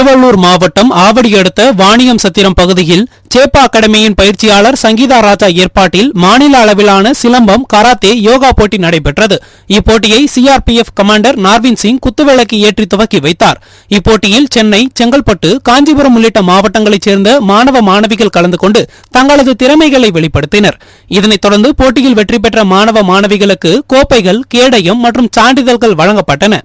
திருவள்ளூர் மாவட்டம் ஆவடி அடுத்த வாணியம் சத்திரம் பகுதியில் சேப்பா அகாடமியின் பயிற்சியாளர் சங்கீதா ராஜா ஏற்பாட்டில் மாநில அளவிலான சிலம்பம் கராத்தே யோகா போட்டி நடைபெற்றது. இப்போட்டியை சிஆர்பிஎஃப் கமாண்டர் நார்வின் சிங் குத்துவிளக்கு ஏற்றி துவக்கி வைத்தார். இப்போட்டியில் சென்னை செங்கல்பட்டு காஞ்சிபுரம் உள்ளிட்ட மாவட்டங்களைச் சேர்ந்த மாணவ மாணவிகள் கலந்து கொண்டு தங்களது திறமைகளை வெளிப்படுத்தினர். இதனைத் தொடர்ந்து போட்டியில் வெற்றி பெற்ற மாணவ மாணவிகளுக்கு கோப்பைகள் கேடயம் மற்றும் சான்றிதழ்கள் வழங்கப்பட்டன.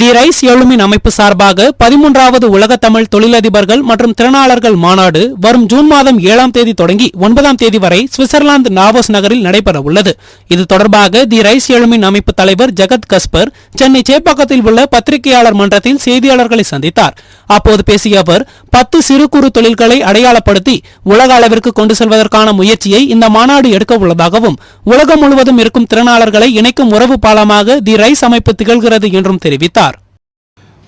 தி ரைஸ் எழுமின் அமைப்பு சார்பாக பதிமூன்றாவது உலக தமிழ் தொழிலதிபர்கள் மற்றும் திறனாளர்கள் மாநாடு வரும் ஜூன் மாதம் ஏழாம் தேதி தொடங்கி ஒன்பதாம் தேதி வரை சுவிட்சர்லாந்து நாவோஸ் நகரில் நடைபெற உள்ளது இது தொடர்பாக தி ரைஸ் எழுமின் அமைப்பு தலைவர் ஜெகத் கஸ்பர் சென்னை சேப்பாக்கத்தில் உள்ள பத்திரிகையாளர் மன்றத்தில் செய்தியாளர்களை சந்தித்தார். அப்போது பேசிய அவர் பத்து சிறு குறு தொழில்களை அடையாளப்படுத்தி உலக அளவிற்கு கொண்டு செல்வதற்கான முயற்சியை இந்த மாநாடு எடுக்க உள்ளதாகவும் உலகம் முழுவதும் இருக்கும் திறனாளர்களை இணைக்கும் உறவு பாலமாக தி ரைஸ் அமைப்பு திகழ்கிறது என்றும் தெரிவித்தார்.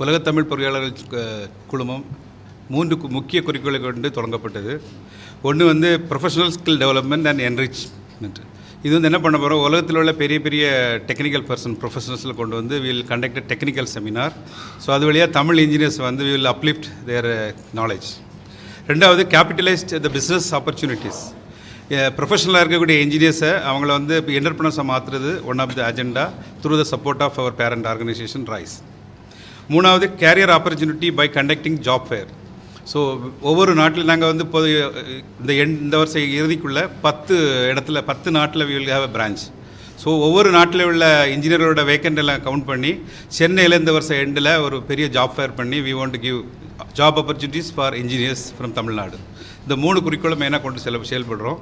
உலகத்தமிழ் பொறியாளர்கள் குழுமம் மூன்று முக்கிய குறிக்கோளை கொண்டு தொடங்கப்பட்டது. ஒன்று வந்து professional skill development and enrichment இது வந்து என்ன பண்ண போகிறோம் உலகத்தில் உள்ள பெரிய பெரிய டெக்னிக்கல் பர்சன் ப்ரொஃபஷனல்ஸில் கொண்டு வந்து will conduct technical seminar so அது வழியாக தமிழ் இன்ஜினியர்ஸ் வந்து வில் அப்லிஃப்ட் தேர் நாலேஜ் ரெண்டாவது கேபிட்டலைஸ்ட் த பிஸ்னஸ் ஆப்பர்ச்சுனிட்டிஸ் ப்ரொஃபஷனலாக இருக்கக்கூடிய இன்ஜினியர்ஸை அவங்கள வந்து என்டர்பிரனர்ஸை மாற்றுறது one of the agenda through the support of our parent organisation RISE மூணாவது career opportunity by conducting job fair so ஒவ்வொரு நாட்டில் நாங்கள் வந்து இப்போது இந்த எண் இந்த வருஷம் இறுதிக்குள்ளே பத்து இடத்துல பத்து நாட்டில் will have a branch so ஒவ்வொரு நாட்டில் உள்ள இன்ஜினியரோட வேக்கண்ட் எல்லாம் கவுண்ட் பண்ணி சென்னையில் இந்த வருஷம் எண்டில் ஒரு பெரிய ஜாப் ஃபேர் பண்ணி we want give job opportunities for engineers from Tamil Nadu இந்த மூணு குறிக்கோளை மெயினாக கொண்டு செல செயல்படுறோம்?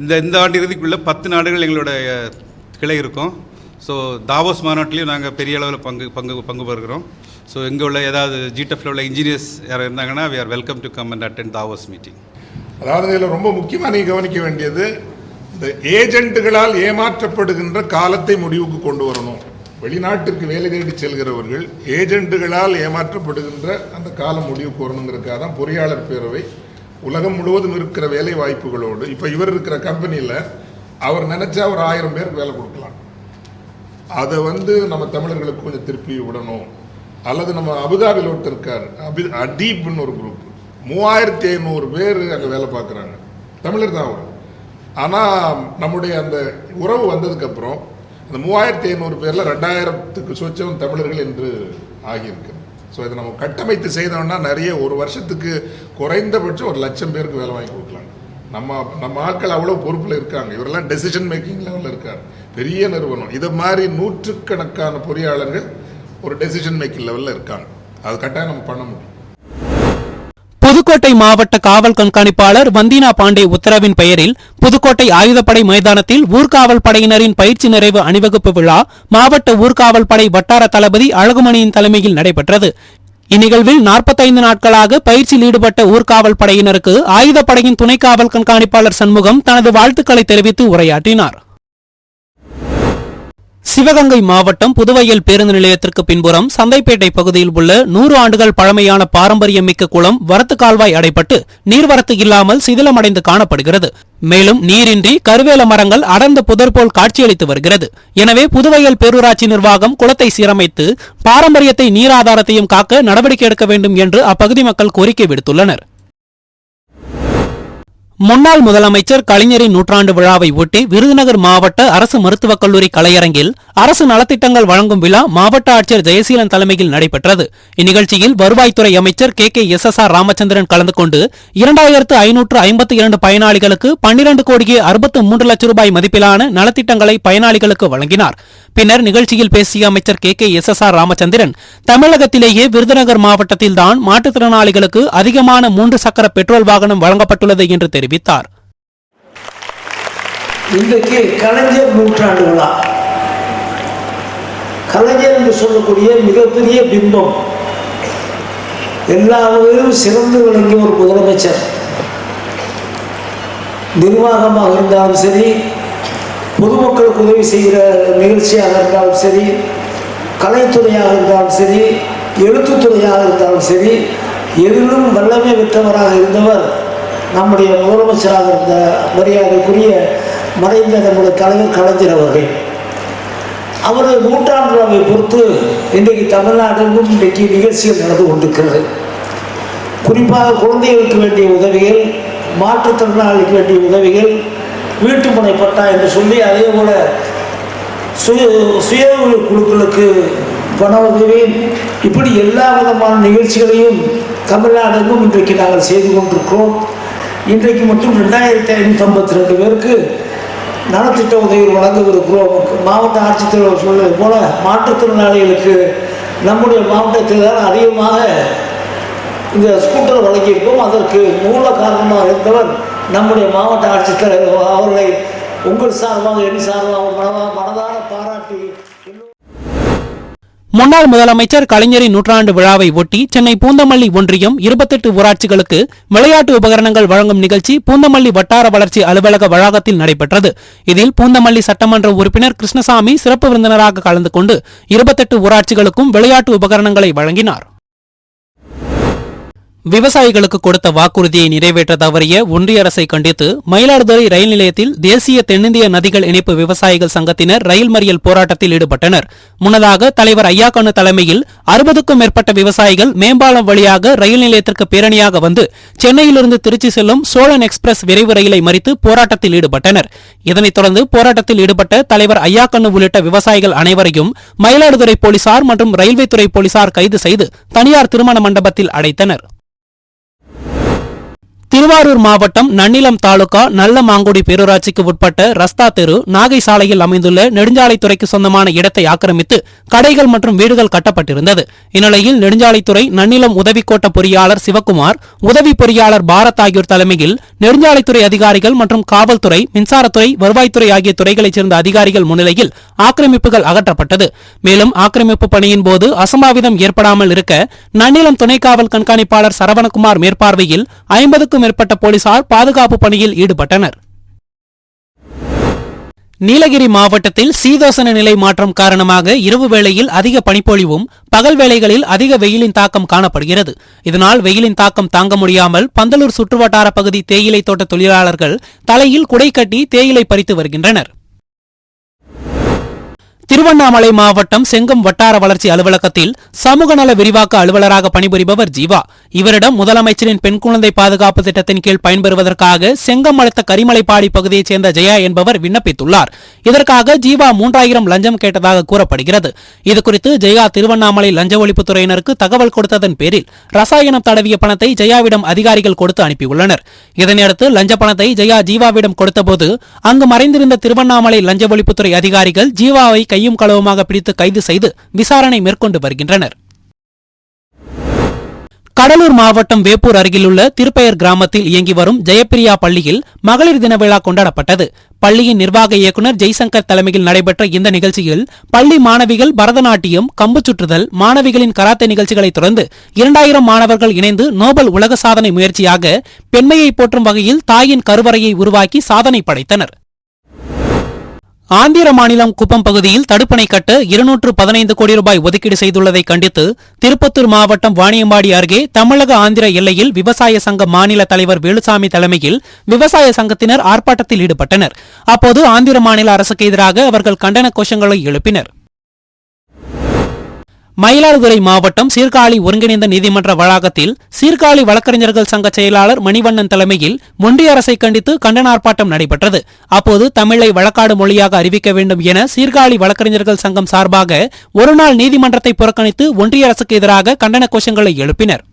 இந்த இந்த ஆண்டு இறுதிக்குள்ளே பத்து நாடுகள் எங்களோட கிளை இருக்கும். ஸோ தாவோஸ் மாநாட்டிலையும் நாங்கள் பெரிய அளவில் பங்கு பங்கு பங்கு பெறுகிறோம். ஸோ இங்கே உள்ள ஏதாவது ஜிடெஃப்ல உள்ள இன்ஜினியர்ஸ் யார் இருந்தாங்கன்னா we are welcome to come and attend Davos meeting அதாவது இதில் ரொம்ப முக்கியமாக நீ கவனிக்க வேண்டியது இந்த ஏஜென்ட்டுகளால் ஏமாற்றப்படுகின்ற காலத்தை முடிவுக்கு கொண்டு வரணும். வெளிநாட்டிற்கு வேலை தேடி செல்கிறவர்கள் ஏஜென்ட்டுகளால் ஏமாற்றப்படுகின்ற அந்த காலம் முடிவுக்கு வரணுங்கிறதுக்காக தான் பொறியாளர் பேரவை உலகம் முழுவதும் இருக்கிற வேலை வாய்ப்புகளோடு இப்போ இவர் இருக்கிற கம்பெனியில் அவர் நினச்சா ஒரு ஆயிரம் பேருக்கு வேலை கொடுக்கலாம். அதை வந்து நம்ம தமிழர்களுக்கு கொஞ்சம் திருப்பி விடணும். அல்லது நம்ம அபுதாபியில் ஒருத்தர் இருக்கார். அபி அடீப்னு ஒரு குரூப் மூவாயிரத்தி ஐநூறு பேர் அங்கே வேலை பார்க்குறாங்க. தமிழர் தான் அவர். ஆனால் நம்முடைய அந்த உறவு வந்ததுக்கப்புறம் அந்த மூவாயிரத்தி ஐநூறு பேரில் ரெண்டாயிரத்துக்கு சொச்சம் தமிழர்கள் என்று ஆகியிருக்கு. ஸோ இதை நம்ம கட்டமைத்து செய்தோம்னா நிறைய ஒரு வருஷத்துக்கு குறைந்தபட்சம் ஒரு லட்சம் பேருக்கு வேலை வாங்கி கொடுக்கலாம். நம்ம நம்ம ஆட்கள் அவ்வளோ பொறுப்பில் இருக்காங்க. இவரெல்லாம் டெசிஷன் மேக்கிங் லெவலில் இருக்கார். பெரிய நிறுவனம். இதை மாதிரி நூற்றுக்கணக்கான பொறியாளர்கள் ஒரு டெசிஷன் மேக்கிங் லெவலில் இருக்காங்க. அது கட்டாயம் நம்ம பண்ண முடியும். புதுக்கோட்டை மாவட்ட காவல் கண்காணிப்பாளர் வந்தினா பாண்டே உத்தரவின் பெயரில் புதுக்கோட்டை ஆயுதப்படை மைதானத்தில் ஊர்காவல் படையினரின் பயிற்சி நிறைவு அணிவகுப்பு விழா மாவட்ட ஊர்காவல் படை வட்டார தளபதி அழகுமணியின் தலைமையில் நடைபெற்றது. இந்நிகழ்வில் 45 நாட்களாக பயிற்சியில் ஈடுபட்ட ஊர்காவல் படையினருக்கு ஆயுதப்படையின் துணை காவல் கண்காணிப்பாளர் சண்முகம் தனது வாழ்த்துக்களை தெரிவித்து உரையாற்றினார். சிவகங்கை மாவட்டம் புதுவையில் பேருந்து நிலையத்திற்கு பின்புறம் சந்தைப்பேட்டை பகுதியில் உள்ள நூறு ஆண்டுகள் பழமையான பாரம்பரியமிக்க குளம் வரத்து கால்வாய் அடைப்பட்டு நீர்வரத்து இல்லாமல் சிதிலமடைந்து காணப்படுகிறது. மேலும் நீரின்றி கருவேல மரங்கள் அடர்ந்த புதர் போல் காட்சியளித்து வருகிறது. எனவே புதுவையில் பேரூராட்சி நிர்வாகம் குளத்தை சீரமைத்து பாரம்பரியத்தை நீராதாரத்தையும் காக்க நடவடிக்கை எடுக்க வேண்டும் என்று அப்பகுதி மக்கள் கோரிக்கை விடுத்துள்ளனர். முன்னாள் முதலமைச்சர் கலைஞரின் நூற்றாண்டு விழாவை ஒட்டி விருதுநகர் மாவட்ட அரசு மருத்துவக் கல்லூரி கலையரங்கில் அரசு நலத்திட்டங்கள் வழங்கும் விழா மாவட்ட ஆட்சியர் ஜெயசீலன் தலைமையில் நடைபெற்றது. இந்நிகழ்ச்சியில் வருவாய்த்துறை அமைச்சர் K K S S R Ramachandran கலந்து கொண்டு இரண்டாயிரத்து ஐநூற்று ஐம்பத்தி இரண்டு பயனாளிகளுக்கு பன்னிரண்டு கோடியே அறுபத்து மூன்று லட்சம் ரூபாய் மதிப்பிலான நலத்திட்டங்களை பயனாளிகளுக்கு வழங்கினார். பின்னர் நிகழ்ச்சியில் பேசிய அமைச்சர் K K S S R Ramachandran தமிழகத்திலேயே விருதுநகர் மாவட்டத்தில்தான் மாற்றுத்திறனாளிகளுக்கு அதிகமான மூன்று சக்கர பெட்ரோல் வாகனம் வழங்கப்பட்டுள்ளது என்று தெரிவித்தார். இன்றைக்கு கலைஞர் நூற்றாண்டு விழா கலைஞர் என்று சொல்லக்கூடிய மிகப்பெரிய பிம்பம். எல்லா வகையிலும் சிறந்து விளங்கிய ஒரு முதலமைச்சர். நிர்வாகமாக இருந்தாலும் சரி பொதுமக்களுக்கு உதவி செய்கிற நிகழ்ச்சியாக இருந்தாலும் சரி கலைத்துறையாக இருந்தாலும் சரி எழுத்துத்துறையாக இருந்தாலும் சரி எதிலும் வல்லமை விட்டவராக இருந்தவர் நம்முடைய முதலமைச்சராக இருந்த மரியாதைக்குரிய மறைந்த நம்முடைய கலைஞர் கலைஞர் அவர்கள். அவரது நூற்றாண்டு விழாவை பொறுத்து இன்றைக்கு தமிழ்நாட்டிலும் இன்றைக்கு நிகழ்ச்சிகள் நடந்து கொண்டிருக்கிறது. குறிப்பாக குழந்தைகளுக்கு வேண்டிய உதவிகள் மாற்றுத்திறனாளிக்கு வேண்டிய உதவிகள் வீட்டுப்பனை பட்டா என்று சொல்லி அதே போல சுய சுய குழுக்களுக்கு பண உதவி இப்படி எல்லா விதமான நிகழ்ச்சிகளையும் தமிழ்நாடெங்கும் இன்றைக்கு நாங்கள் செய்து கொண்டிருக்கிறோம். இன்றைக்கு மட்டும் ரெண்டாயிரத்தி ஐநூற்றி ஐம்பத்தி ரெண்டு பேருக்கு நலத்திட்ட உதவிகள் வழங்கவிருக்கிறோம் மாவட்ட ஆட்சித்தலைவர் சொல்வது போல மாற்றுத்திறனாளிகளுக்கு நம்முடைய மாவட்டத்தில் தான் அதிகமாக இந்த ஸ்கூட்டர் வழங்கியிருக்கோம். அதற்கு மூல காரணமாக இருந்தவர் நம்முடைய மாவட்ட ஆட்சித்தலைவர் அவர்களை உங்கள் சார்பாக என் சார்பாக மனதார பாராட்டி முன்னாள் முதலமைச்சர் கலைஞரின் நூற்றாண்டு விழாவை ஒட்டி சென்னை பூந்தமல்லி ஒன்றியம் இருபத்தெட்டு ஊராட்சிகளுக்கு விளையாட்டு உபகரணங்கள் வழங்கும் நிகழ்ச்சி பூந்தமல்லி வட்டார வளர்ச்சி அலுவலக வளாகத்தில் நடைபெற்றது. இதில் பூந்தமல்லி சட்டமன்ற உறுப்பினர் கிருஷ்ணசாமி சிறப்பு விருந்தினராக கலந்து கொண்டு இருபத்தெட்டு ஊராட்சிகளுக்கும் விளையாட்டு உபகரணங்களை வழங்கினார். விவசாயிகளுக்கு கொடுத்த வாக்குறுதியை நிறைவேற்ற தவறிய ஒன்றிய அரசை கண்டித்து மயிலாடுதுறை ரயில் நிலையத்தில் தேசிய தென்னிந்திய நதிகள் இணைப்பு விவசாயிகள் சங்கத்தினர் ரயில் மறியல் போராட்டத்தில் ஈடுபட்டனர். முன்னதாக தலைவர் ஐயாக்கண்ணு தலைமையில் அறுபதுக்கும் மேற்பட்ட விவசாயிகள் மேம்பாலம் வழியாக ரயில் நிலையத்திற்கு பேரணியாக வந்து சென்னையிலிருந்து திருச்சி செல்லும் சோழன் எக்ஸ்பிரஸ் விரைவு ரயிலை மறித்து போராட்டத்தில் ஈடுபட்டனர். இதனைத் தொடர்ந்து போராட்டத்தில் ஈடுபட்ட தலைவர் ஐயாக்கண்ணு உள்ளிட்ட விவசாயிகள் அனைவரையும் மயிலாடுதுறை போலீசார் மற்றும் ரயில்வே துறை போலீசார் கைது செய்து தனியார் திருமண மண்டபத்தில் அடைத்தனர். திருவாரூர் மாவட்டம் நன்னிலம் தாலுகா நல்ல மாங்குடி பேரூராட்சிக்கு உட்பட்ட ரஸ்தா தெரு நாகை சாலையில் அமைந்துள்ள நெடுஞ்சாலைத்துறைக்கு சொந்தமான இடத்தை ஆக்கிரமித்து கடைகள் மற்றும் வீடுகள் கட்டப்பட்டிருந்தது. இந்நிலையில் நெடுஞ்சாலைத்துறை நன்னிலம் உதவிக்கோட்ட பொறியாளர் சிவக்குமார் உதவி பொறியாளர் பாரத் ஆகியோர் தலைமையில் நெடுஞ்சாலைத்துறை அதிகாரிகள் மற்றும் காவல்துறை மின்சாரத்துறை வருவாய்த்துறை ஆகிய துறைகளைச் சேர்ந்த அதிகாரிகள் முன்னிலையில் ஆக்கிரமிப்புகள் அகற்றப்பட்டது. மேலும் ஆக்கிரமிப்பு பணியின் போது அசம்பாவிதம் ஏற்படாமல் இருக்க நன்னிலம் துணை காவல் கண்காணிப்பாளர் சரவணகுமார் மேற்பார்வையில் ஐம்பதுக்கும் மேற்பட்ட போலீசார் பாதுகாப்பு பணியில் ஈடுபட்டனர். நீலகிரி மாவட்டத்தில் சீதோசன நிலை மாற்றம் காரணமாக இரவு வேளையில் அதிக பனிப்பொழிவும் பகல் வேளைகளில் அதிக வெயிலின் தாக்கம் காணப்படுகிறது. இதனால் வெயிலின் தாக்கம் தாங்க முடியாமல் பந்தலூர் சுற்றுவட்டார பகுதி தேயிலை தோட்ட தொழிலாளர்கள் தலையில் குடை கட்டி தேயிலை பறித்து வருகின்றனர். திருவண்ணாமலை மாவட்டம் செங்கம் வட்டார வளர்ச்சி அலுவலகத்தில் சமூக நல விரிவாக்க அலுவலராக பணிபுரிபவர் ஜீவா. இவரிடம் முதலமைச்சரின் பெண் குழந்தை பாதுகாப்பு திட்டத்தின் கீழ் பயன்பெறுவதற்காக செங்கம் அடுத்த கரிமலைப்பாடி பகுதியைச் சேர்ந்த ஜெயா என்பவர் விண்ணப்பித்துள்ளார். இதற்காக ஜீவா மூன்றாயிரம் லஞ்சம் கேட்டதாக கூறப்படுகிறது. இதுகுறித்து ஜெயா திருவண்ணாமலை லஞ்ச ஒழிப்புத்துறையினருக்கு தகவல் கொடுத்ததன் பேரில் ரசாயனம் தடவிய பணத்தை ஜெயாவிடம் அதிகாரிகள் கொடுத்து அனுப்பியுள்ளனர். இதனையடுத்து லஞ்ச பணத்தை ஜெயா ஜீவாவிடம் கொடுத்தபோது அங்கு மறைந்திருந்த திருவண்ணாமலை லஞ்ச ஒழிப்புத்துறை அதிகாரிகள் ஜீவாவை கையும் களவுமாக பிடித்து கைது செய்து விசாரணை மேற்கொண்டு வருகின்றனர். கடலூர் மாவட்டம் வேப்பூர் அருகிலுள்ள திருப்பெயர் கிராமத்தில் இயங்கி வரும் ஜெயப்பிரியா பள்ளியில் மகளிர் தின விழா கொண்டாடப்பட்டது. பள்ளியின் நிர்வாக இயக்குநர் ஜெய்சங்கர் தலைமையில் நடைபெற்ற இந்த நிகழ்ச்சியில் பள்ளி மாணவிகள் பரதநாட்டியம் கம்பு சுற்றுதல் மாணவிகளின் கராத்தே நிகழ்ச்சிகளைத் தொடர்ந்து இரண்டாயிரம் மாணவர்கள் இணைந்து நோபல் உலக சாதனை முயற்சியாக பெண்மையை போற்றும் வகையில் தாயின் கருவறையை உருவாக்கி சாதனை படைத்தனர். ஆந்திர மாநிலம் குப்பம் பகுதியில் தடுப்பணை கட்ட இருநூற்று பதினைந்து கோடி ரூபாய் ஒதுக்கீடு செய்துள்ளதை கண்டித்து திருப்பத்தூர் மாவட்டம் வாணியம்பாடி அருகே தமிழக ஆந்திர எல்லையில் விவசாய சங்க மாநில தலைவர் வேலுசாமி தலைமையில் விவசாய சங்கத்தினர் ஆர்ப்பாட்டத்தில் ஈடுபட்டனர். அப்போது ஆந்திர மாநில அரசுக்கு எதிராக அவர்கள் கண்டன கோஷங்களை எழுப்பினர். மயிலாடுதுறை மாவட்டம் சீர்காழி ஒருங்கிணைந்த நீதிமன்ற வளாகத்தில் சீர்காழி வழக்கறிஞர்கள் சங்க செயலாளர் மணிவண்ணன் தலைமையில் ஒன்றிய அரசை கண்டித்து கண்டன ஆர்ப்பாட்டம் நடைபெற்றது. அப்போது தமிழை வழக்காடு மொழியாக அறிவிக்க வேண்டும் என சீர்காழி வழக்கறிஞர்கள் சங்கம் சார்பாக ஒருநாள் நீதிமன்றத்தை புறக்கணித்து ஒன்றிய அரசுக்கு எதிராக கண்டன கோஷங்களை எழுப்பினர்.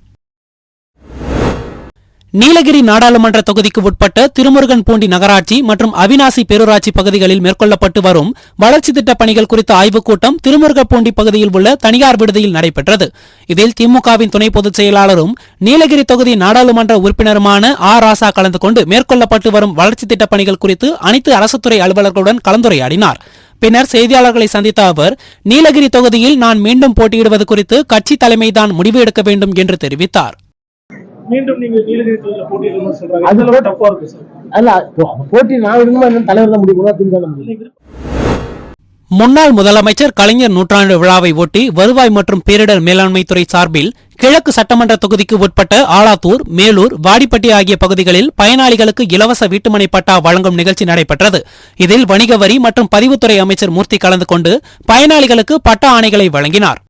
நீலகிரி நாடாளுமன்ற தொகுதிக்கு உட்பட்ட திருமுருகன் பூண்டி நகராட்சி மற்றும் அவினாசி பேரூராட்சி பகுதிகளில் மேற்கொள்ளப்பட்டு வரும் வளர்ச்சி திட்டப் பணிகள் குறித்த ஆய்வுக் கூட்டம் திருமுருகப்பூண்டி பகுதியில் உள்ள தனியார் விடுதியில் நடைபெற்றது. இதில் திமுகவின் துணை பொதுச் செயலாளரும் நீலகிரி தொகுதி நாடாளுமன்ற உறுப்பினருமான ஆ. ராசா கலந்து கொண்டு மேற்கொள்ளப்பட்டு வரும் வளர்ச்சி திட்டப் பணிகள் குறித்து அனைத்து அரசுத்துறை அலுவலர்களுடன் கலந்துரையாடினார். பின்னர் செய்தியாளர்களை சந்தித்த அவர் நீலகிரி தொகுதியில் நான் மீண்டும் போட்டியிடுவது குறித்து கட்சி தலைமைதான் முடிவு எடுக்க வேண்டும் என்று தெரிவித்தார். மீண்டும் நீங்க நீலகிரி தொகுதியில போட்டியிடணும்னு சொல்றாங்க. அதுல டஃப்பா இருக்கு சார் அல்ல போட்டி நான் விடணுமா என்ன தலைவர் தான் பண்ணுவா திமுக நீங்க முன்னாள் முதலமைச்சர் கலைஞர் நூற்றாண்டு விழாவை ஒட்டி வருவாய் மற்றும் பேரிடர் மேலாண்மை துறை சார்பில் கிழக்கு சட்டமன்ற தொகுதிக்கு உட்பட்ட ஆலாத்தூர் மேலூர் வாடிப்பட்டி ஆகிய பகுதிகளில் பயனாளிகளுக்கு இலவச வீட்டுமனை பட்டா வழங்கும் நிகழ்ச்சி நடைபெற்றது. இதில் வணிக வரி மற்றும் பதிவுத்துறை அமைச்சர் மூர்த்தி கலந்து கொண்டு பயனாளிகளுக்கு பட்டா ஆணைகளை வழங்கினார்.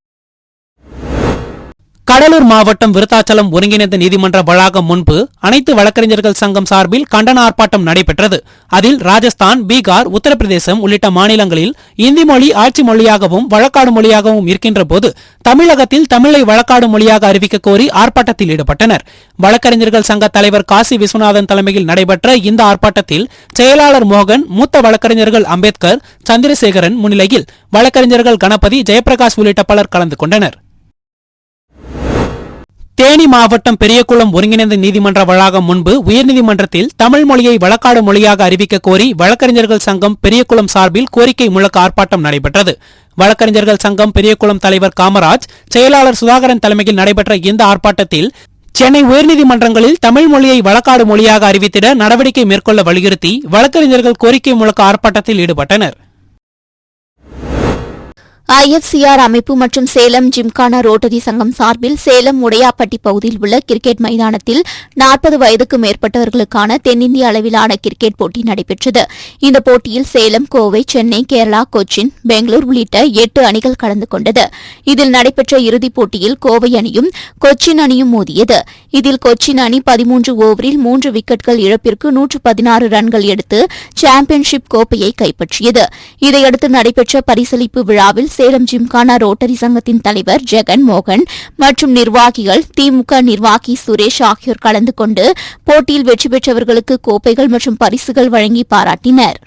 கடலூர் மாவட்டம் விருத்தாச்சலம் ஒருங்கிணைந்த நீதிமன்ற வளாகம் முன்பு அனைத்து வழக்கறிஞர்கள் சங்கம் சார்பில் கண்டன ஆர்ப்பாட்டம் நடைபெற்றது. அதில் ராஜஸ்தான் பீகார் உத்தரப்பிரதேசம் உள்ளிட்ட மாநிலங்களில் இந்தி மொழி ஆட்சி மொழியாகவும் வழக்காடு மொழியாகவும் இருக்கின்ற போது தமிழகத்தில் தமிழை வழக்காடு மொழியாக அறிவிக்க கோரி ஆர்ப்பாட்டத்தில் ஈடுபட்டனர். வழக்கறிஞர்கள் சங்க தலைவர் காசி விஸ்வநாதன் தலைமையில் நடைபெற்ற இந்த ஆர்ப்பாட்டத்தில் செயலாளர் மோகன் மூத்த வழக்கறிஞர்கள் அம்பேத்கர் சந்திரசேகரன் முன்னிலையில் வழக்கறிஞர்கள் கணபதி ஜெயபிரகாஷ் உள்ளிட்ட பலர் கலந்து கொண்டனர். தேனி மாவட்டம் பெரியகுளம் ஒருங்கிணைந்த நீதிமன்ற வளாகம் முன்பு உயர்நீதிமன்றத்தில் தமிழ் மொழியை வழக்காடு மொழியாக அறிவிக்க கோரி வழக்கறிஞர்கள் சங்கம் பெரியகுளம் சார்பில் கோரிக்கை முழக்க ஆர்ப்பாட்டம் நடைபெற்றது. வழக்கறிஞர்கள் சங்கம் பெரியகுளம் தலைவர் காமராஜ் செயலாளர் சுதாகரன் தலைமையில் நடைபெற்ற இந்த ஆர்ப்பாட்டத்தில் சென்னை உயர்நீதிமன்றங்களில் தமிழ் மொழியை வழக்காடு மொழியாக அறிவித்திட நடவடிக்கை மேற்கொள்ள வலியுறுத்தி வழக்கறிஞர்கள் கோரிக்கை முழக்க ஆர்ப்பாட்டத்தில் ஈடுபட்டனர். ஐஎஃப்சிஆர் அமைப்பு மற்றும் சேலம் ஜிம்கானா ரோட்டரி சங்கம் சார்பில் சேலம் உடையாப்பட்டி பகுதியில் உள்ள கிரிக்கெட் மைதானத்தில் நாற்பது வயதுக்கு மேற்பட்டவர்களுக்கான தென்னிந்திய அளவிலான கிரிக்கெட் போட்டி நடைபெற்றது. இந்த போட்டியில் சேலம் கோவை சென்னை கேரளா கொச்சின் பெங்களூர் உள்ளிட்ட எட்டு அணிகள் கலந்து கொண்டது. இதில் நடைபெற்ற இறுதிப் போட்டியில் கோவை அணியும் கொச்சின் அணியும் மோதியது. இதில் கொச்சின் அணி பதிமூன்று ஓவரில் மூன்று விக்கெட்கள் இழப்பிற்கு நூற்று பதினாறு ரன்கள் எடுத்து சாம்பியன்ஷிப் கோப்பையை கைப்பற்றியது. இதையடுத்து நடைபெற்ற பரிசளிப்பு விழாவில் சேலம் ஜிம்கானா ரோட்டரி சங்கத்தின் தலைவர் ஜெகன் மோகன் மற்றும் நிர்வாகிகள் திமுக நிர்வாகி சுரேஷ் ஆகியோர் கலந்து கொண்டு போட்டியில் வெற்றி பெற்றவர்களுக்கு கோப்பைகள் மற்றும் பரிசுகள் வழங்கி பாராட்டினர்.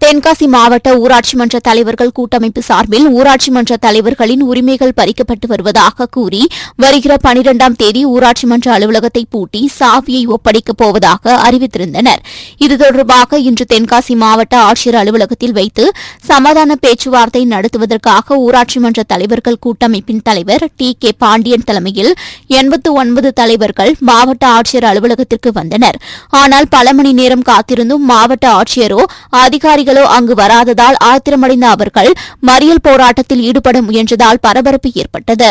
தென்காசி மாவட்ட ஊராட்சி மன்ற தலைவர்கள் கூட்டமைப்பு சார்பில் ஊராட்சி மன்ற தலைவர்களின் உரிமைகள் பறிக்கப்பட்டு வருவதாக கூறி வருகிற பனிரெண்டாம் தேதி ஊராட்சி மன்ற அலுவலகத்தை பூட்டி சாவியை ஒப்படைக்கப் போவதாக அறிவித்திருந்தனர். இது தொடர்பாக இன்று தென்காசி மாவட்ட ஆட்சியர் அலுவலகத்தில் வைத்து சமாதான பேச்சுவார்த்தை நடத்துவதற்காக ஊராட்சி மன்ற தலைவர்கள் கூட்டமைப்பின் தலைவர் டி. கே. பாண்டியன் தலைமையில் எண்பத்து ஒன்பது தலைவர்கள் மாவட்ட ஆட்சியர் அலுவலகத்திற்கு வந்தனர். ஆனால் பல மணி நேரம் காத்திருந்தும் மாவட்ட ஆட்சியரோ அதிகாரிகள் அங்கு வராததால் ஆத்திரமடைந்த அவர்கள் மறியல் போராட்டத்தில் ஈடுபட முயன்றதால் பரபரப்பு ஏற்பட்டது.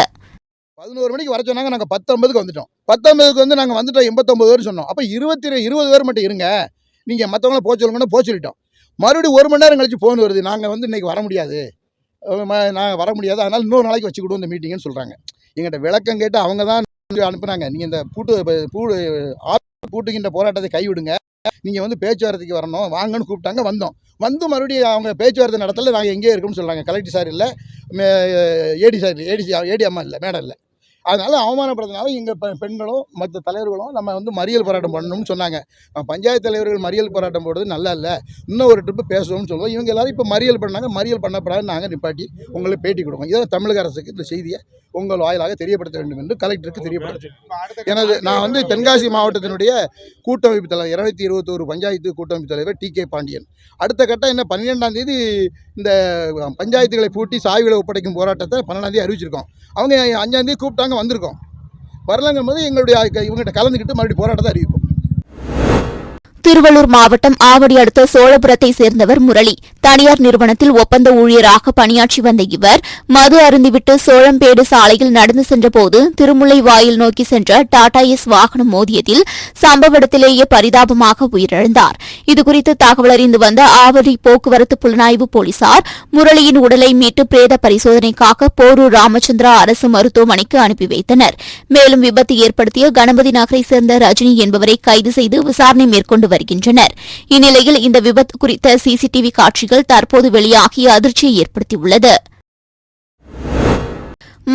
பதினோரு மணிக்கு வர சொன்னாங்க நாங்கள் பத்தொன்பதுக்கு வந்துட்டோம். பத்தொன்பதுக்கு வந்து நாங்கள் வந்துட்டோம் எண்பத்தொம்பது பேர் சொன்னோம். அப்போ இருபத்தி இருபது பேர் மட்டும் இருங்க. நீங்கள் மற்றவங்கள போக சொல்லுங்கன்னு போக சொல்லிட்டோம். மறுபடியும் ஒரு மணி நேரம் கழிச்சு ஃபோன் வருது. நாங்கள் வந்து இன்றைக்கி வர முடியாது. நாங்கள் வர முடியாது. அதனால் இன்னொரு நாளைக்கு வச்சுக்கிடுவோம் இந்த மீட்டிங்னு சொல்கிறாங்க எங்கள்கிட்ட விளக்கம் கேட்டு அவங்க தான் அனுப்புனாங்க. நீங்கள் இந்த பூட்டு பூ ஆப் பூட்டுகின்ற போராட்டத்தை கைவிடுங்க. நீங்கள் வந்து பேச்சுவார்த்தைக்கு வரணும் வாங்கன்னு கூப்பிட்டாங்க வந்தோம் வந்து மறுபடியும் அவங்க பேச்சுவார்த்தை நடத்தல நாங்கள் எங்கேயே இருக்கோம்னு சொல்கிறாங்க கலெக்டர் சார் இல்லை ஏடி சார் ஏடி ஏடி அம்மா இல்லை மேடம் இல்லை அதனால் அவமானப்படுறதுனால எங்கள் பெண்களும் மற்ற தலைவர்களும் நம்ம வந்து மறியல் போராட்டம் பண்ணணும்னு சொன்னாங்க. பஞ்சாயத்து தலைவர்கள் மறியல் போராட்டம் போடுறது நல்லா இல்லை இன்னும் ஒரு ட்ரிப்பு பேசுவோம்னு சொல்லுவோம். இவங்க எல்லாரும் இப்போ மறியல் பண்ணாங்க. மறியல் பண்ணப்படாது. நாங்கள் நிப்பாட்டி உங்களுக்கு பேட்டி கொடுப்போம் இதை தமிழக அரசுக்கு இந்த செய்தியை உங்கள் வாயிலாக தெரியப்படுத்த வேண்டும் என்று கலெக்டருக்கு தெரியப்படுத்த எனது நான் வந்து தென்காசி மாவட்டத்தினுடைய கூட்டமைப்பு தலைவர் இருநூத்தி இருபத்தோரு பஞ்சாயத்து கூட்டமைப்பு தலைவர் டி கே பாண்டியன். அடுத்த கட்டம் என்ன? பன்னிரெண்டாம் தேதி இந்த பஞ்சாயத்துகளை பூட்டி சாவிகளை ஒப்படைக்கும் போராட்டத்தை பன்னெண்டாம் தேதி அறிவிச்சிருக்கோம். அவங்க அஞ்சாம் தேதி கூப்பிட்டாங்க வந்திருக்கோம். வரலங்கும் போது எங்களுடைய இவங்ககிட்ட கலந்துக்கிட்டு மறுபடியும் போராட்டத்தை அறிவிப்போம். திருவள்ளூர் மாவட்டம் ஆவடி அடுத்த சோழபுரத்தை சேர்ந்தவர் முரளி. தனியார் நிறுவனத்தில் ஒப்பந்த ஊழியராக பணியாற்றி வந்த இவர் மது அருந்திவிட்டு சோழம்பேடு சாலையில் நடந்து சென்றபோது திருமுல்லை வாயில் நோக்கி சென்ற டாடா எஸ் வாகனம் மோதியதில் சம்பவ இடத்திலேயே பரிதாபமாக உயிரிழந்தார். இதுகுறித்து தகவல் அறிந்து வந்த ஆவடி போக்குவரத்து புலனாய்வு போலீசார் முரளியின் உடலை மீட்டு பிரேத பரிசோதனைக்காக போரூர் ராமச்சந்திரா அரசு மருத்துவமனைக்கு அனுப்பி வைத்தனர். மேலும் விபத்து ஏற்படுத்திய கணபதி நகரை சேர்ந்த ரஜினி என்பவரை கைது செய்து விசாரணை மேற்கொண்டு வருகின்றனர். இந்நிலையில் இந்த விபத்து குறித்த சிசிடிவி காட்சிகள் தற்போது வெளியாகி அதிர்ச்சியை ஏற்படுத்தியுள்ளது.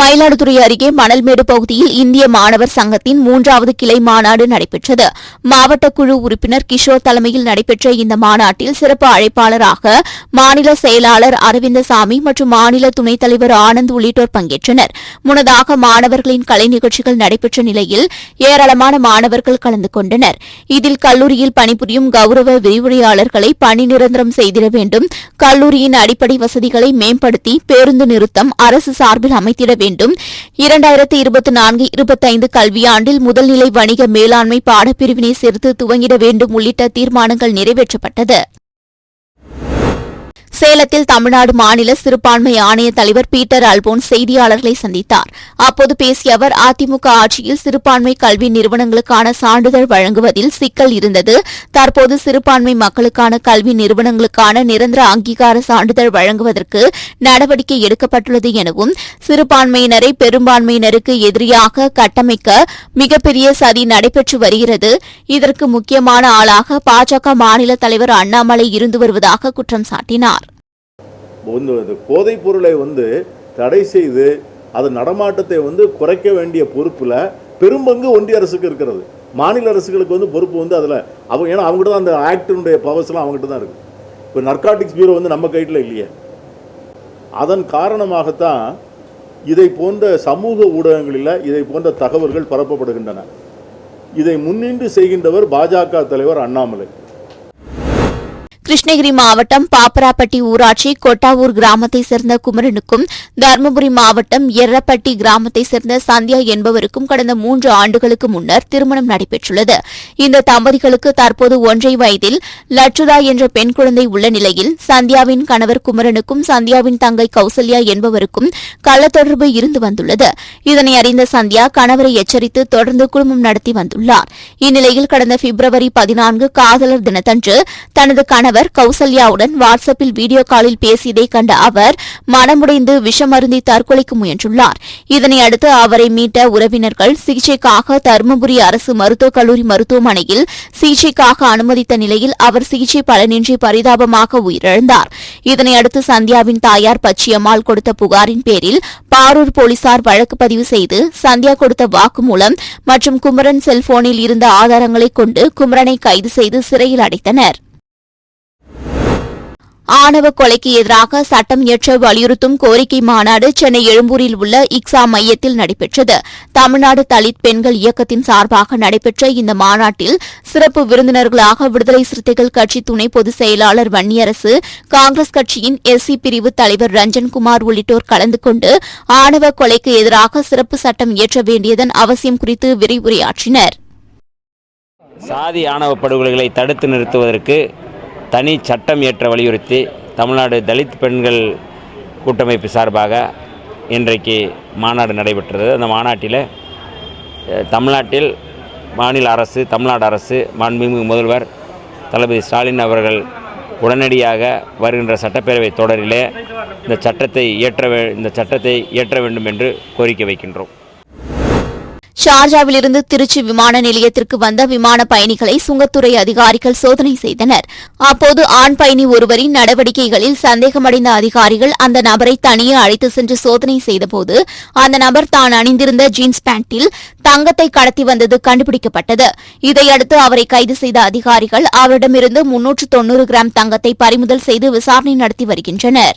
மயிலாடுதுறை அருகே மணல்மேடு பகுதியில் இந்திய மாணவர் சங்கத்தின் மூன்றாவது கிளை மாநாடு நடைபெற்றது. மாவட்ட குழு உறுப்பினர் கிஷோர் தலைமையில் நடைபெற்ற இந்த மாநாட்டில் சிறப்பு அழைப்பாளராக மாநில செயலாளர் அரவிந்தசாமி மற்றும் மாநில துணைத் தலைவர் ஆனந்த் உள்ளிட்டோர் பங்கேற்றனர். முன்னதாக மாணவர்களின் கலை நிகழ்ச்சிகள் நடைபெற்ற நிலையில் ஏராளமான மாணவர்கள் கலந்து கொண்டனர். இதில் கல்லூரியில் பணிபுரியும் கௌரவ விரிவுரையாளர்களை பணி நிரந்தரம் செய்திட வேண்டும் கல்லூரியின் அடிப்படை வசதிகளை மேம்படுத்தி பேருந்து நிறுத்தம் அரசு சார்பில் அமைத்திட வேண்டும். இரண்டாயிரத்தி இருபத்தி நான்கு இருபத்தைந்து கல்வியாண்டில் முதல்நிலை வணிக மேலாண்மை பாடப்பிரிவினை சேர்த்து துவங்கிட வேண்டும் உள்ளிட்ட தீர்மானங்கள் நிறைவேற்றப்பட்டது. சேலத்தில் தமிழ்நாடு மாநில சிறுபான்மை ஆணைய தலைவர் பீட்டர் அல்போன் செய்தியாளர்களை சந்தித்தார். அப்போது பேசிய அவர் அதிமுக ஆட்சியில் சிறுபான்மை கல்வி நிறுவனங்களுக்கான சான்றிதழ் வழங்குவதில் சிக்கல் இருந்தது. தற்போது சிறுபான்மை மக்களுக்கான கல்வி நிறுவனங்களுக்கான நிரந்தர அங்கீகார சான்றிதழ் வழங்குவதற்கு நடவடிக்கை எடுக்கப்பட்டுள்ளது எனவும் சிறுபான்மையினரை பெரும்பான்மையினருக்கு எதிரியாக கட்டமைக்க மிகப்பெரிய சதி நடைபெற்று வருகிறது. இதற்கு முக்கியமான ஆளாக பாஜக மாநில தலைவர் அண்ணாமலை இருந்து வருவதாக குற்றம் சாட்டினார். இந்த போதைப் பொருளை வந்து தடை செய்து அது நடமாட்டத்தை வந்து குறைக்க வேண்டிய பொறுப்பில் பெரும்பங்கு ஒன்றிய அரசுக்கு இருக்கிறது. மாநில அரசுகளுக்கு வந்து பொறுப்பு வந்து அதில் அவங்க ஏன்னா அவங்ககிட்ட தான் அந்த ஆக்டினுடைய பவர்ஸ்லாம் அவங்ககிட்ட தான் இருக்குது இப்போ நர்காட்டிக்ஸ் பியூரோ வந்து நம்ம கைட்டில் இல்லையே. அதன் காரணமாகத்தான் இதை போன்ற சமூக ஊடகங்களில் இதை போன்ற தகவல்கள் பரப்பப்படுகின்றன. இதை முன்னின்று செய்கின்றவர் பாஜக தலைவர் அண்ணாமலை. கிருஷ்ணகிரி மாவட்டம் பாப்பராப்பட்டி ஊராட்சி கொட்டாவூர் கிராமத்தை சேர்ந்த குமரனுக்கும் தருமபுரி மாவட்டம் எர்ரப்பட்டி கிராமத்தை சேர்ந்த சந்தியா என்பவருக்கும் கடந்த மூன்று ஆண்டுகளுக்கு முன்னர் திருமணம் நடைபெற்றுள்ளது. இந்த தம்பதிகளுக்கு தற்போது ஒன்றை வயதில் லட்சுதா என்ற பெண் குழந்தை உள்ள நிலையில் சந்தியாவின் கணவர் குமரனுக்கும் சந்தியாவின் தங்கை கௌசல்யா என்பவருக்கும் கள்ளத்தொடர்பு இருந்து வந்துள்ளது. இதனை அறிந்த சந்தியா கணவரை எச்சரித்து தொடர்ந்து குடும்பம் நடத்தி வந்துள்ளார். இந்நிலையில் கடந்த பிப்ரவரி பதினான்கு காதலர் தினத்தன்று தனது கணவர் கௌசல்யாவுடன் வாட்ஸ்அப்பில் வீடியோ காலில் பேசியதை கண்ட அவர் மனமுடைந்து விஷமருந்தி தற்கொலைக்கு முயன்றுள்ளார். இதனையடுத்து அவரை மீட்ட உறவினர்கள் சிகிச்சைக்காக தருமபுரி அரசு மருத்துவக் கல்லூரி மருத்துவமனையில் சிகிச்சைக்காக அனுமதித்த நிலையில் அவர் சிகிச்சை பலனின்றி பரிதாபமாக உயிரிழந்தார். இதனையடுத்து சந்தியாவின் தாயார் பச்சியம்மாள் கொடுத்த புகாரின் பேரில் பாரூர் போலீசார் வழக்கு பதிவு செய்து சந்தியா கொடுத்த வாக்குமூலம் மற்றும் குமரன் செல்போனில் இருந்த ஆதாரங்களை கொண்டு குமரனை கைது செய்து சிறையில் அடைத்தனர். ஆணவ கொலைக்கு எதிராக சட்டம் இயற்ற வலியுறுத்தும் கோரிக்கை மாநாடு சென்னை எழும்பூரில் உள்ள இக்ஸா மையத்தில் நடைபெற்றது. தமிழ்நாடு தலித் பெண்கள் இயக்கத்தின் சார்பாக நடைபெற்ற இந்த மாநாட்டில் சிறப்பு விருந்தினர்களாக விடுதலை சிறுத்தைகள் கட்சி துணை பொதுச் செயலாளர் வன்னியரசு காங்கிரஸ் கட்சியின் எஸ்சி பிரிவு தலைவர் ரஞ்சன்குமார் உள்ளிட்டோர் கலந்து கொண்டு ஆணவ கொலைக்கு எதிராக சிறப்பு சட்டம் இயற்ற வேண்டியதன் அவசியம் குறித்து விரிவுரையாற்றினர். சாதி ஆணவ படுகொலைகளை தடுத்து நிறுத்துவதற்கு தனி சட்டம் இயற்ற வலியுறுத்தி தமிழ்நாடு தலித் பெண்கள் கூட்டமைப்பு சார்பாக இன்றைக்கு மாநாடு நடைபெற்றது. அந்த மாநாட்டில் தமிழ்நாட்டில் மாநில அரசு தமிழ்நாடு அரசு மாண்புமிகு முதல்வர் தளபதி ஸ்டாலின் அவர்கள் உடனடியாக வருகின்ற சட்டப்பேரவை தொடரிலே இந்த சட்டத்தை இயற்ற வே இந்த சட்டத்தை இயற்ற வேண்டும் என்று கோரிக்கை வைக்கின்றோம். ஷார்ஜாவிலிருந்து திருச்சி விமான நிலையத்திற்கு வந்த விமான பயணிகளை சுங்கத்துறை அதிகாரிகள் சோதனை செய்தனர். அப்போது ஆண் பயணி ஒருவரின் நடவடிக்கைகளில் சந்தேகமடைந்த அதிகாரிகள் அந்த நபரை தனியே அழைத்து சென்று சோதனை செய்தபோது அந்த நபர் தான் அணிந்திருந்த ஜீன்ஸ் பேண்டில் தங்கத்தை கடத்தி வந்தது கண்டுபிடிக்கப்பட்டது. இதையடுத்து அவரை கைது செய்த அதிகாரிகள் அவரிடமிருந்து முன்னூற்று தொன்னூறு கிராம் தங்கத்தை பறிமுதல் செய்து விசாரணை நடத்தி வருகின்றனர்.